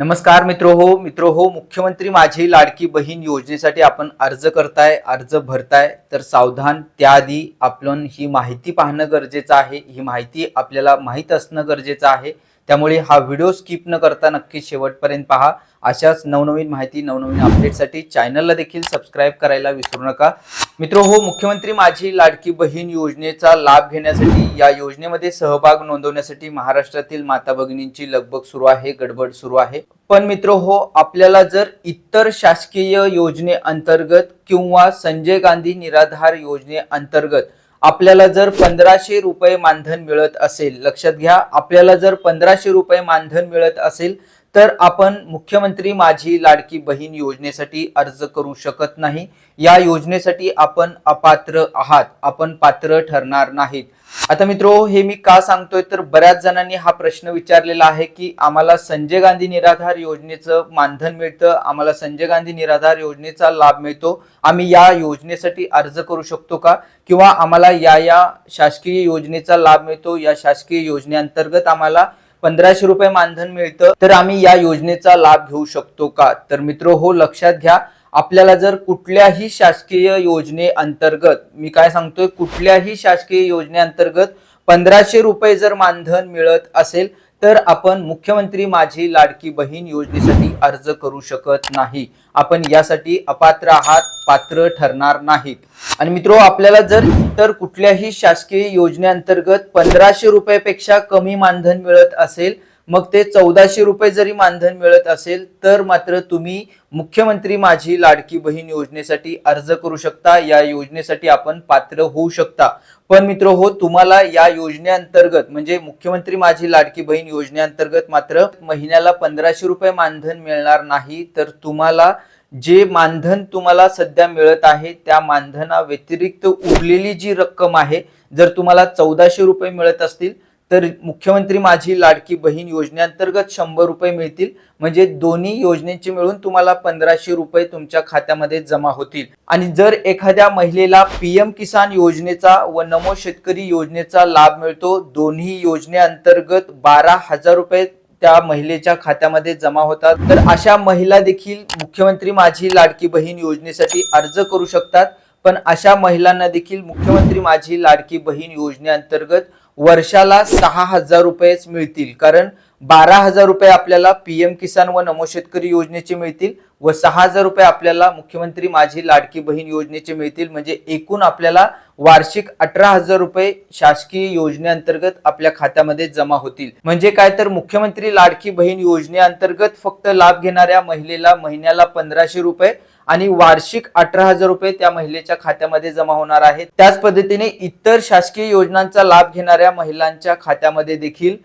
नमस्कार मित्र हो मित्र हो मुख्यमंत्री माझी लाडकी बहीण योजनेसाठी आपण अर्ज करताय अर्ज भरताय. तर सावधान त्याआधी आपण ही माहिती पाहणं गरजेचं आहे. ही माहिती आपल्याला माहीत असणं गरजेचं आहे. त्यामुळे हा व्हिडिओ स्किप न करता नक्की शेवटपर्यंत पहा. अशाच नवनवीन माहिती नवनवीन अपडेटसाठी चॅनलला देखील सबस्क्राईब करायला विसरू नका. मित्र हो मुख्यमंत्री माझी लाडकी बहीण योजनेचा लाभ घेण्यासाठी या योजनेमध्ये सहभाग नोंदवण्यासाठी महाराष्ट्रातील माता भगिनींची लगबग सुरू आहे गडबड सुरू आहे. पण मित्र हो आपल्याला जर इतर शासकीय योजने अंतर्गत किंवा संजय गांधी निराधार योजने अंतर्गत आपल्याला जर पंधराशे रुपये मानधन मिळत असेल लक्षात घ्या आपल्याला जर पंधराशे रुपये मानधन मिळत असेल तर आपण मुख्यमंत्री माझी लाडकी बहीण योजनेसाठी अर्ज करू शकत नाही. या योजनेसाठी आपण अपात्र आहात. आपण पात्र ठरणार नाहीत. आता मित्रो हे मी का सांगतोय? तर बऱ्याच जणांनी हा प्रश्न विचारलेला आहे की आम्हाला संजय गांधी निराधार योजनेचं मानधन मिळतं? आम्हाला संजय गांधी निराधार योजनेचा लाभ मिळतो? आम्ही या योजनेसाठी अर्ज करू शकतो का? किंवा आम्हाला या या शासकीय योजनेचा लाभ मिळतो? या शासकीय योजनेअंतर्गत आम्हाला पंधराशे रुपये मानधन मिळतं तर आम्ही या योजनेचा लाभ घेऊ शकतो का? तर मित्र हो लक्षात घ्या. आपल्याला जर कुठल्याही शासकीय योजने अंतर्गत मी काय सांगतोय? कुठल्याही शासकीय योजनेअंतर्गत पंधराशे रुपये जर मानधन मिळत असेल तर आपण मुख्यमंत्री माझी लाडकी बहीण योजनेसाठी अर्ज करू शकत नाही. आपण यासाठी अपात्र आहात पात्र ठरणार नाहीत. आणि मित्रो आपल्याला जर इतर कुठल्याही शासकीय योजनेअंतर्गत पंधराशे रुपयापेक्षा कमी मानधन मिळत असेल मग ते चौदाशे रुपये जरी मानधन मिळत असेल तर मात्र तुम्ही मुख्यमंत्री माझी लाडकी बहीण योजनेसाठी अर्ज करू शकता. या योजनेसाठी आपण पात्र होऊ शकता. पण मित्र हो तुम्हाला या योजनेअंतर्गत म्हणजे मुख्यमंत्री माझी लाडकी बहीण योजनेअंतर्गत मात्र महिन्याला पंधराशे रुपये मानधन मिळणार नाही तर तुम्हाला जे मानधन तुम्हाला सध्या मिळत आहे त्या मानधना व्यतिरिक्त उरलेली जी रक्कम आहे जर तुम्हाला चौदाशे रुपये मिळत असतील तर मुख्यमंत्री माझी लाडकी बहीण योजनेअंतर्गत शंभर रुपये मिळतील. म्हणजे दोन्ही योजनेचे मिळून तुम्हाला पंधराशे रुपये तुमच्या खात्यामध्ये जमा होतील. आणि जर एखाद्या महिलेला पीएम किसान योजनेचा व नमो शेतकरी योजनेचा लाभ मिळतो दोन्ही योजनेअंतर्गत बारा हजार रुपये त्या महिलेच्या खात्यामध्ये जमा होतात. तर अशा महिला देखील मुख्यमंत्री माझी लाडकी बहीण योजनेसाठी अर्ज करू शकतात. पण अशा महिलांना देखील मुख्यमंत्री माझी लाडकी बहीण योजनेअंतर्गत वर्षाला सहा हजार रुपयेच मिळतील. कारण बारा हजार रुपये आपल्याला पीएम किसान व नमो शेतकरी योजनेचे मिळतील व सहा हजार रुपये आपल्याला मुख्यमंत्री माझी लाडकी बहीण योजनेचे मिळतील. म्हणजे एकूण आपल्याला वार्षिक अठरा हजार रुपये शासकीय योजनेअंतर्गत आपल्या खात्यामध्ये जमा होतील. म्हणजे काय तर मुख्यमंत्री लाडकी बहीण योजनेअंतर्गत फक्त लाभ घेणाऱ्या महिलेला महिन्याला पंधराशे रुपये आणि वार्षिक अठरा हजार रुपये त्या महिलेच्या खात्यामध्ये जमा होणार आहेत त्याच पद्धतीने इतर शासकीय योजनांचा लाभ घेणाऱ्या महिलांच्या खात्यामध्ये देखील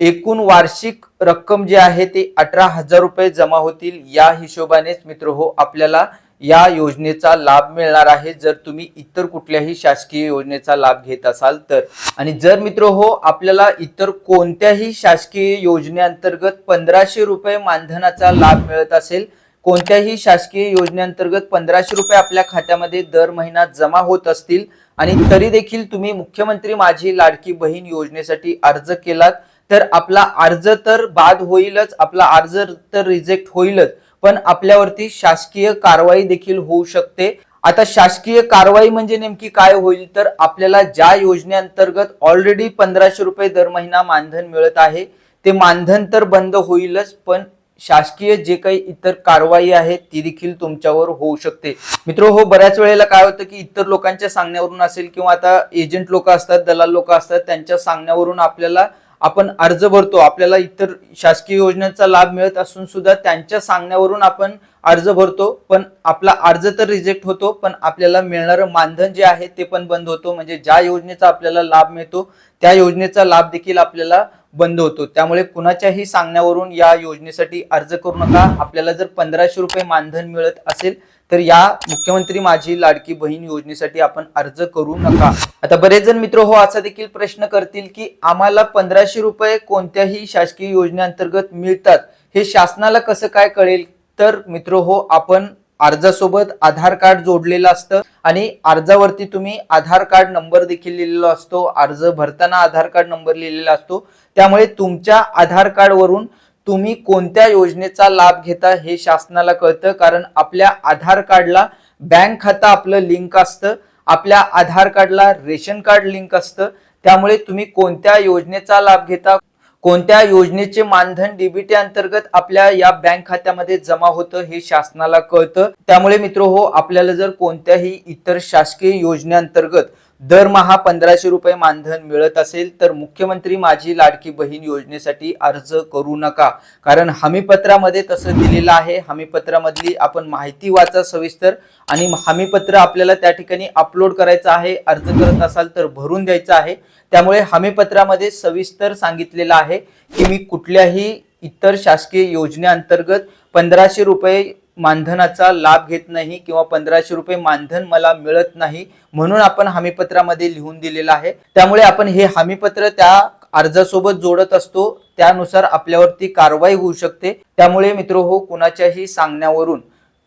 एकूण वार्षिक रक्कम जी आहे ते अठरा हजार रुपये जमा होतील. या हिशोबानेच मित्र हो आपल्याला या योजनेचा लाभ मिळणार आहे. जर तुम्ही इतर कुठल्याही शासकीय योजनेचा लाभ घेत असाल तर. आणि जर मित्र हो आपल्याला इतर कोणत्याही शासकीय योजनेअंतर्गत पंधराशे रुपये मानधनाचा लाभ मिळत असेल कोणत्याही शासकीय योजनेअंतर्गत पंधराशे रुपये आपल्या खात्यामध्ये दर महिना जमा होत असतील आणि तरी देखील तुम्ही मुख्यमंत्री माझी लाडकी बहीण योजनेसाठी अर्ज केलात तर आपला अर्ज तर बाद होईलच आपला अर्ज तर रिजेक्ट होईलच पण आपल्यावरती शासकीय कारवाई देखील होऊ शकते. आता शासकीय कारवाई म्हणजे नेमकी काय होईल? तर आपल्याला ज्या योजनेअंतर्गत ऑलरेडी पंधराशे रुपये दर महिना मानधन मिळत आहे ते मानधन तर बंद होईलच पण शासकीय जे काही इतर कारवाई आहे ती देखील तुमच्यावर होऊ शकते. मित्र हो बऱ्याच वेळेला काय होतं की इतर लोकांच्या सांगण्यावरून असेल किंवा आता एजंट लोक असतात दलाल लोक असतात त्यांच्या सांगण्यावरून आपल्याला आपण अर्ज भरतो. आपल्याला इतर शासकीय योजनेचा लाभ मिळत असून सुद्धा त्यांच्या सांगण्यावरून आपण अर्ज भरतो. पण आपला अर्ज तर रिजेक्ट होतो पण आपल्याला मिळणारं मानधन जे आहे ते पण बंद होतो. म्हणजे ज्या योजनेचा आपल्याला लाभ मिळतो त्या योजनेचा लाभ देखील आपल्याला बंद होतो. त्यामुळे कुणाच्याही सांगण्यावरून या योजनेसाठी अर्ज करू नका. आपल्याला जर पंधराशे रुपये मानधन मिळत असेल तर या मुख्यमंत्री माझी लाडकी बहीण योजनेसाठी आपण अर्ज करू नका. आता बरेच जण मित्र हो असा देखील प्रश्न करतील की आम्हाला पंधराशे रुपये कोणत्याही शासकीय योजनेअंतर्गत मिळतात हे शासनाला कसं काय कळेल? तर मित्र हो आपण अर्जासोबत आधार कार्ड जोडलेलं असतं आणि अर्जावरती तुम्ही आधार कार्ड नंबर देखील लिहिलेला असतो. अर्ज भरताना आधार कार्ड नंबर लिहिलेला असतो. त्यामुळे तुमच्या आधार कार्ड वरून तुम्ही कोणत्या योजनेचा लाभ घेता हे शासनाला कळतं. कारण आपल्या आधार कार्डला बँक खातं आपलं लिंक असतं. आपल्या आधार कार्डला रेशन कार्ड लिंक असतं. त्यामुळे तुम्ही कोणत्या योजनेचा लाभ घेता कोणत्या योजनेचे मानधन डीबीटी अंतर्गत आपल्या या बँक खात्यामध्ये जमा होतं हे शासनाला कळतं. त्यामुळे मित्र हो आपल्याला जर कोणत्याही इतर शासकीय योजनेअंतर्गत दरमहा पंधराशे रुपये मानधन मिळत असेल तर मुख्यमंत्री माझी लाडकी बहीण योजनेसाठी अर्ज करू नका. कारण हमीपत्रामध्ये तसं दिलेलं आहे. हमीपत्रामधली आपण माहिती वाचा सविस्तर आणि हमीपत्र आपल्याला त्या ठिकाणी अपलोड करायचं आहे अर्ज करत असाल तर भरून द्यायचं आहे. त्यामुळे हमीपत्रामध्ये सविस्तर सांगितलेलं आहे की मी कुठल्याही इतर शासकीय योजनेअंतर्गत पंधराशे रुपये मानधनाचा लाभ घेत नाही किंवा पंधराशे रुपये मानधन मला मिळत नाही म्हणून आपण हमीपत्रामध्ये लिहून दिलेलं आहे. त्यामुळे आपण हे हमीपत्र त्या अर्जासोबत जोडत असतो त्यानुसार आपल्यावरती कारवाई होऊ शकते. त्यामुळे मित्र हो कुणाच्याही सांगण्यावरून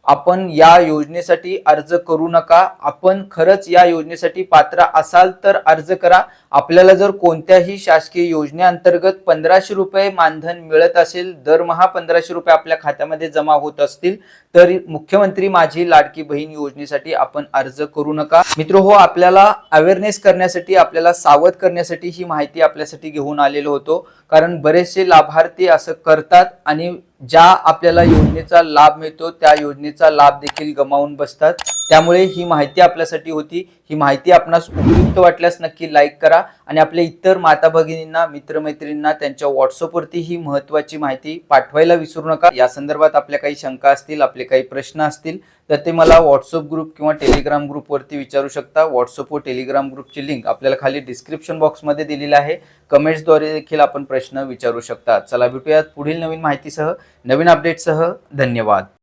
आपण या योजनेसाठी अर्ज करू नका. आपण खरंच या योजनेसाठी पात्र असाल तर अर्ज करा. आपल्याला जर कोणत्याही शासकीय योजनेअंतर्गत पंधराशे रुपये मानधन मिळत असेल दरमहा पंधराशे रुपये आपल्या खात्यामध्ये जमा होत असतील तर मुख्यमंत्री माझी लाडकी बहीण योजनेसाठी आपण अर्ज करू नका. मित्र हो आपल्याला अवेअरनेस करण्यासाठी आपल्याला सावध करण्यासाठी ही माहिती आपल्यासाठी घेऊन आलेलो होतो. कारण बरेचसे लाभार्थी असं करतात आणि ज्या आपल्याला योजनेचा लाभ मिळतो त्या योजनेचा लाभ देखील गमावून बसतात. त्यामुळे ही माहिती आपल्यासाठी होती. ही माहिती आपणास उपयुक्त वाटल्यास नक्की लाईक करा. आणि आपल्या इतर माता भगिनींना मित्रमैत्रिणींना त्यांच्या व्हॉट्सअपवरती ही महत्वाची माहिती पाठवायला विसरू नका. या संदर्भात आपल्या काही शंका असतील आपले काही प्रश्न असतील तर ते मला व्हॉट्सअप ग्रुप किंवा टेलिग्राम ग्रुपवरती विचारू शकता. व्हॉट्सअप व टेलिग्राम ग्रुपची लिंक आपल्याला खाली डिस्क्रिप्शन बॉक्समध्ये दिलेली आहे. कमेंट्सद्वारे देखील आपण प्रश्न विचारू शकता. चला भेटूयात पुढील नवीन माहितीसह नवीन अपडेटसह धन्यवाद.